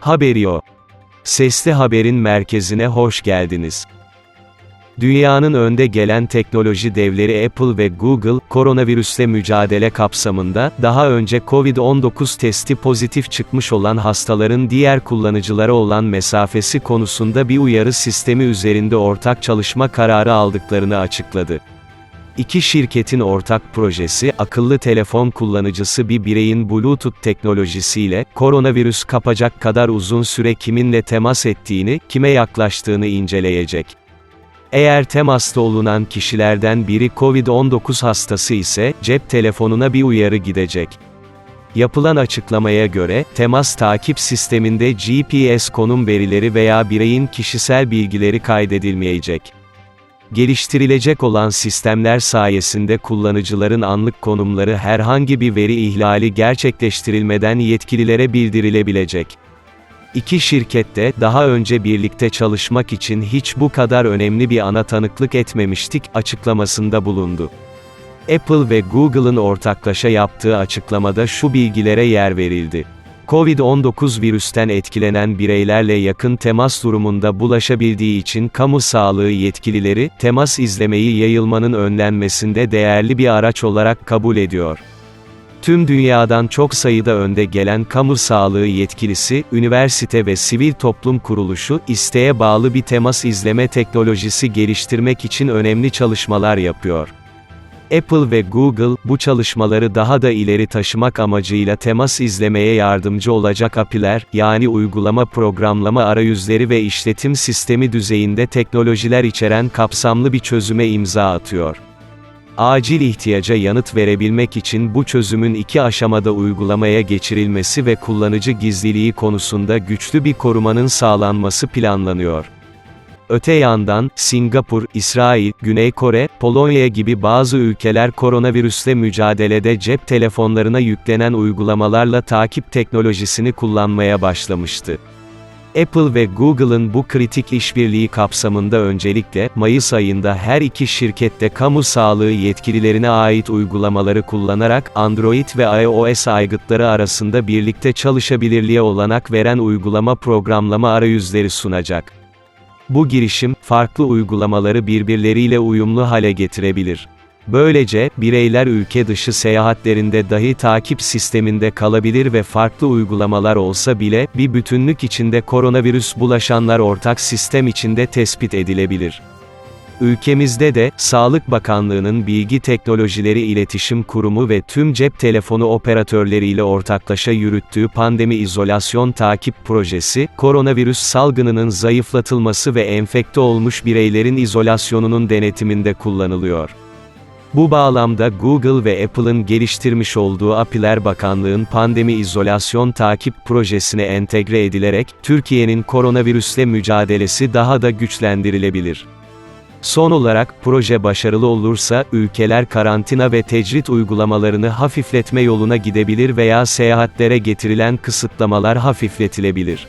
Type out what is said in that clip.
Haberio. Sesli Haber'in merkezine hoş geldiniz. Dünyanın önde gelen teknoloji devleri Apple ve Google, koronavirüsle mücadele kapsamında, daha önce COVID-19 testi pozitif çıkmış olan hastaların diğer kullanıcılara olan mesafesi konusunda bir uyarı sistemi üzerinde ortak çalışma kararı aldıklarını açıkladı. İki şirketin ortak projesi, akıllı telefon kullanıcısı bir bireyin Bluetooth teknolojisiyle, koronavirüs kapacak kadar uzun süre kiminle temas ettiğini, kime yaklaştığını inceleyecek. Eğer temasta olunan kişilerden biri COVID-19 hastası ise, cep telefonuna bir uyarı gidecek. Yapılan açıklamaya göre, temas takip sisteminde GPS konum verileri veya bireyin kişisel bilgileri kaydedilmeyecek. Geliştirilecek olan sistemler sayesinde kullanıcıların anlık konumları herhangi bir veri ihlali gerçekleştirilmeden yetkililere bildirilebilecek. İki şirket de, daha önce birlikte çalışmak için hiç bu kadar önemli bir ana tanıklık etmemiştik, açıklamasında bulundu. Apple ve Google'ın ortaklaşa yaptığı açıklamada şu bilgilere yer verildi. Covid-19 virüsten etkilenen bireylerle yakın temas durumunda bulaşabildiği için kamu sağlığı yetkilileri, temas izlemeyi yayılmanın önlenmesinde değerli bir araç olarak kabul ediyor. Tüm dünyadan çok sayıda önde gelen kamu sağlığı yetkilisi, üniversite ve sivil toplum kuruluşu, isteğe bağlı bir temas izleme teknolojisi geliştirmek için önemli çalışmalar yapıyor. Apple ve Google, bu çalışmaları daha da ileri taşımak amacıyla temas izlemeye yardımcı olacak API'ler, yani uygulama programlama arayüzleri ve işletim sistemi düzeyinde teknolojiler içeren kapsamlı bir çözüme imza atıyor. Acil ihtiyaca yanıt verebilmek için bu çözümün iki aşamada uygulamaya geçirilmesi ve kullanıcı gizliliği konusunda güçlü bir korumanın sağlanması planlanıyor. Öte yandan, Singapur, İsrail, Güney Kore, Polonya gibi bazı ülkeler koronavirüsle mücadelede cep telefonlarına yüklenen uygulamalarla takip teknolojisini kullanmaya başlamıştı. Apple ve Google'ın bu kritik işbirliği kapsamında öncelikle, Mayıs ayında her iki şirkette kamu sağlığı yetkililerine ait uygulamaları kullanarak, Android ve iOS aygıtları arasında birlikte çalışabilirliğe olanak veren uygulama programlama arayüzleri sunacak. Bu girişim, farklı uygulamaları birbirleriyle uyumlu hale getirebilir. Böylece, bireyler ülke dışı seyahatlerinde dahi takip sisteminde kalabilir ve farklı uygulamalar olsa bile, bir bütünlük içinde koronavirüs bulaşanlar ortak sistem içinde tespit edilebilir. Ülkemizde de, Sağlık Bakanlığı'nın Bilgi Teknolojileri İletişim Kurumu ve tüm cep telefonu operatörleriyle ortaklaşa yürüttüğü pandemi izolasyon takip projesi, koronavirüs salgınının zayıflatılması ve enfekte olmuş bireylerin izolasyonunun denetiminde kullanılıyor. Bu bağlamda Google ve Apple'ın geliştirmiş olduğu API'ler Bakanlığın pandemi izolasyon takip projesine entegre edilerek, Türkiye'nin koronavirüsle mücadelesi daha da güçlendirilebilir. Son olarak, proje başarılı olursa, ülkeler karantina ve tecrit uygulamalarını hafifletme yoluna gidebilir veya seyahatlere getirilen kısıtlamalar hafifletilebilir.